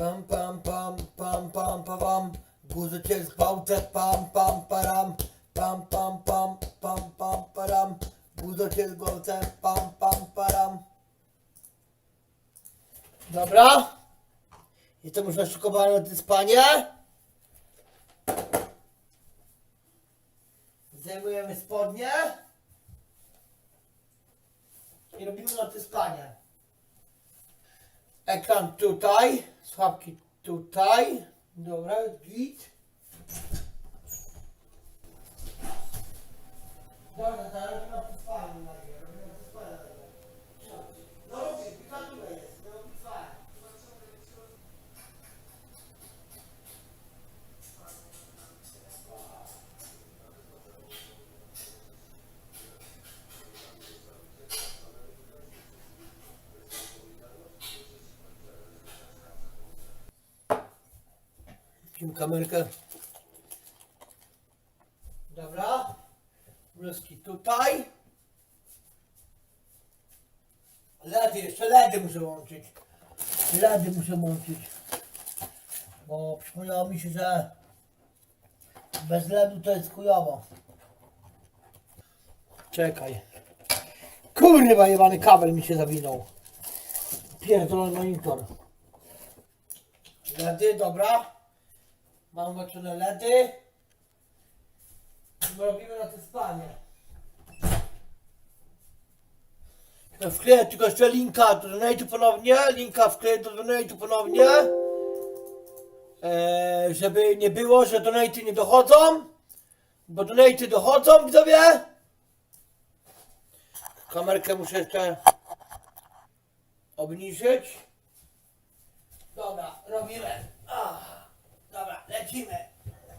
Pam, pam, pam, pam, pam, pam, pam. Guzę cię zgwałcę, pam, pam, param. Pam, pam, pam, pam, pam, param. Guzę cię zgwałcę, pam, pam, param. Dobra. Jestem już naszykowany na dyspanie. Zdejmujemy spodnie. I robimy na dyspanie. Ekran tutaj, sławki tutaj. Dobra, git. Dobra, teraz robimy na dyspanie. na razie, robimy na dyspanie na razie. No robię, pikatura jest, no dyspanie. Kim kamerkę. Dobra. Błyski tutaj. Ledy, jeszcze ledy muszę łączyć. Ledy muszę łączyć. Bo przypomniało mi się, że bez ledu to jest chujowo. Czekaj. Kurwa jebany kabel mi się zawinął. Pierdolony monitor. Ledy, dobra. Mam włączone LEDy. Robimy na to spanie. Wkleję tylko jeszcze linka do donate'u ponownie. Linka wkleję do donate'u ponownie. Eee, żeby nie było, że donate'y nie dochodzą. Bo donate'y dochodzą, widzowie. Kamerkę muszę jeszcze obniżyć. Dobra, robimy. Dobra, lecimy.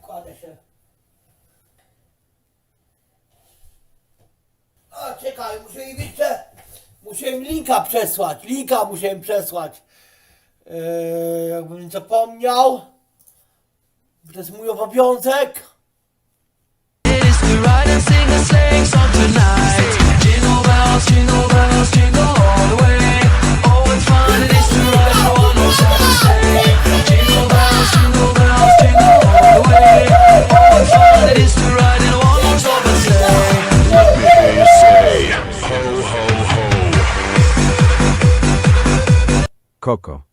Kładę się. O, czekaj, muszę im jeszcze... Muszę linka przesłać. Linka muszę przesłać. Yy, jakbym zapomniał. To jest mój obowiązek. Is to ride and sing a sleighing song tonight. Koko.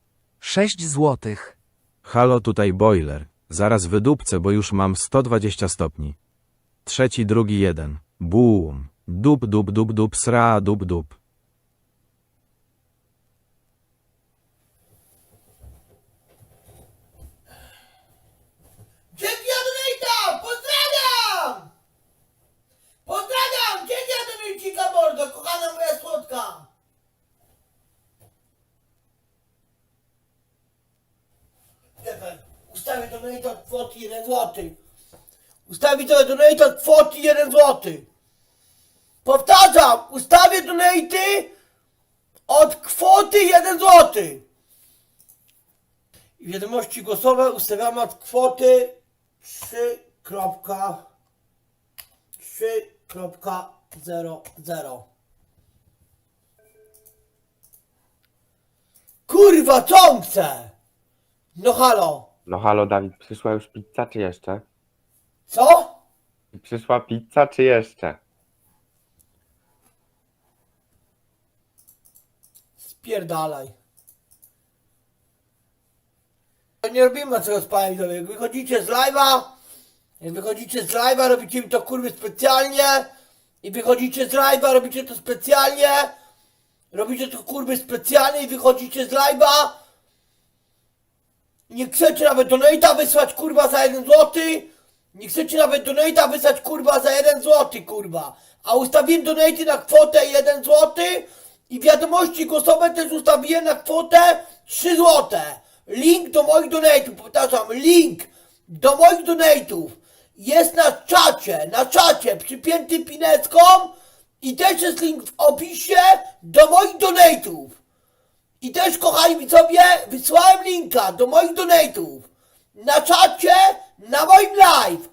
6 złotych. Halo tutaj boiler. Zaraz wydupcę, bo już mam 120 stopni. Trzeci, drugi, jeden. Boom. Dup, dup, dup, dup, sra, dup, dup. Od kwoty 1 zł. Ustawię donate od kwoty 1 zł. Powtarzam, ustawię donate od kwoty 1 zł. I wiadomości głosowe ustawiamy od kwoty 3.3.00. Kurwa, co on chce? No halo, No halo Dawid, przyszła już pizza czy jeszcze? co? Przyszła pizza czy jeszcze? Spierdalaj. Nie robimy czegoś z panem widzowie. Jak wychodzicie z live'a, jak wychodzicie z live'a, robicie mi to kurwy specjalnie i wychodzicie z live'a, robicie to specjalnie, robicie to kurwy specjalnie i wychodzicie z live'a nie chcecie nawet donate'a wysłać kurwa za 1 zł, nie chcecie nawet donate'a wysłać kurwa za 1 zł kurwa, a ustawiłem donate'y na kwotę 1 zł i wiadomości głosowe też ustawiłem na kwotę 3 zł. Link do moich donate'ów, powtarzam, link do moich donate'ów jest na czacie, na czacie przypięty pinecką i też jest link w opisie do moich donate'ów. I też, kochani widzowie, wysłałem linka do moich donate'ów na czacie, na moim live.